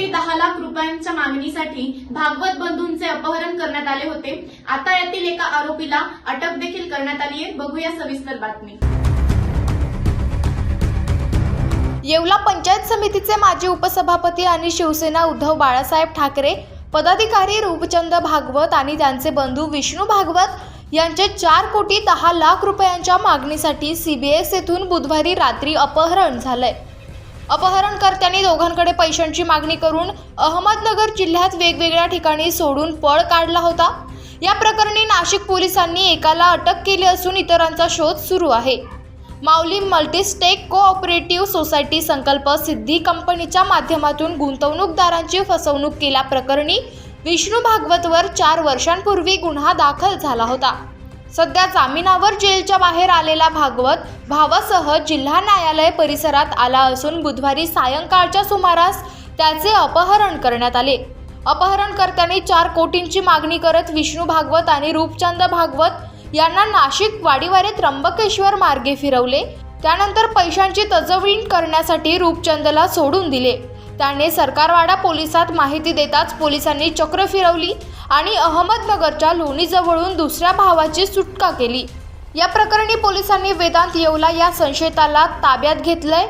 ते दहा लाख रुपयांच्या मागणीसाठी भागवत बंधूंचे अपहरण करण्यात आले होते. आता यातील एका आरोपीला अटक देखील करण्यात आली आहे बघूया सविस्तर बातमी. येवला पंचायत समितीचे माजी उपसभापती आणि शिवसेना उद्धव बाळासाहेब ठाकरे पदाधिकारी रूपचंद भागवत आणि त्यांचे बंधू विष्णू भागवत यांचे चार कोटी दहा लाख रुपयांच्या मागणीसाठी सीबीएस येथून बुधवारी रात्री अपहरण झालंय. अपहरणकर्त्यांनी दोघांकडे पैशांची मागणी करून अहमदनगर जिल्ह्यात वेगवेगळ्या ठिकाणी सोडून पळ काढला होता. या प्रकरणी नाशिक पोलिसांनी एकाला अटक केली असून इतरांचा शोध सुरू आहे. माऊली मल्टीस्टेक कोऑपरेटिव्ह सोसायटी संकल्प सिद्धी कंपनीच्या माध्यमातून गुंतवणूकदारांची फसवणूक केल्याप्रकरणी विष्णू भागवतवर चार वर्षांपूर्वी गुन्हा दाखल झाला होता. सध्या जामिनावर जेलच्या बाहेर आलेला भागवत भावासह जिल्हा न्यायालय परिसरात आला असून बुधवारी सायंकाळच्या सुमारास त्याचे अपहरण करण्यात आले. अपहरणकर्त्यांनी चार कोटींची मागणी करत विष्णू भागवत आणि रूपचंद भागवत यांना नाशिक वाडीवारे त्र्यंबकेश्वर मार्गे फिरवले. त्यानंतर पैशांची तजवीण करण्यासाठी रूपचंदला सोडून दिले. त्याने सरकारवाडा पोलिसात माहिती देताच पोलिसांनी चक्र फिरवली आणि अहमदनगरच्या लोणीजवळून दुसऱ्या भावाची सुटका केली. या प्रकरणी पोलिसांनी वेदांत येवला या संशयिताला ताब्यात घेतलंय.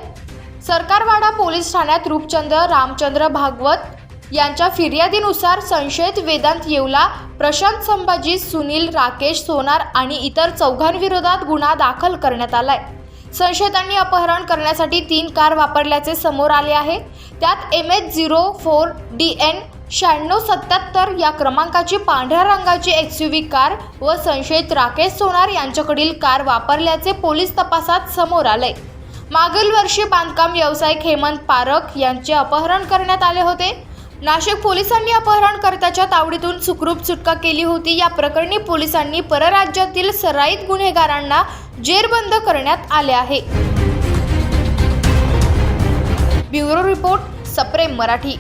सरकारवाडा पोलीस ठाण्यात रूपचंद्र रामचंद्र भागवत यांच्या फिर्यादीनुसार संशयित वेदांत येवला प्रशांत संभाजी सुनील राकेश सोनार आणि इतर चौघांविरोधात गुन्हा दाखल करण्यात आलाय. संशयितांनी अपहरण करण्यासाठी तीन कार वापरल्याचे समोर आले आहे. त्यात M H zero four D N शहाण्णव सत्याहत्तर या क्रमांकाची पांढऱ्या रंगाची एक्स कार व संशयित राकेश सोनार यांच्याकडील कार वापरल्याचे पोलीस तपासात समोर आले मागील वर्षी बांधकाम व्यावसायिक हेमंत पारख यांचे अपहरण करण्यात आले होते. नाशिक पोलिसांनी अपहरणकर्त्याच्या तावडीतून सुखरूप सुटका केली होती. या प्रकरणी पोलिसांनी परराज्यातील सराईत गुन्हेगारांना जेरबंद करण्यात आले आहे. ब्युरो रिपोर्ट सप्रेम मराठी.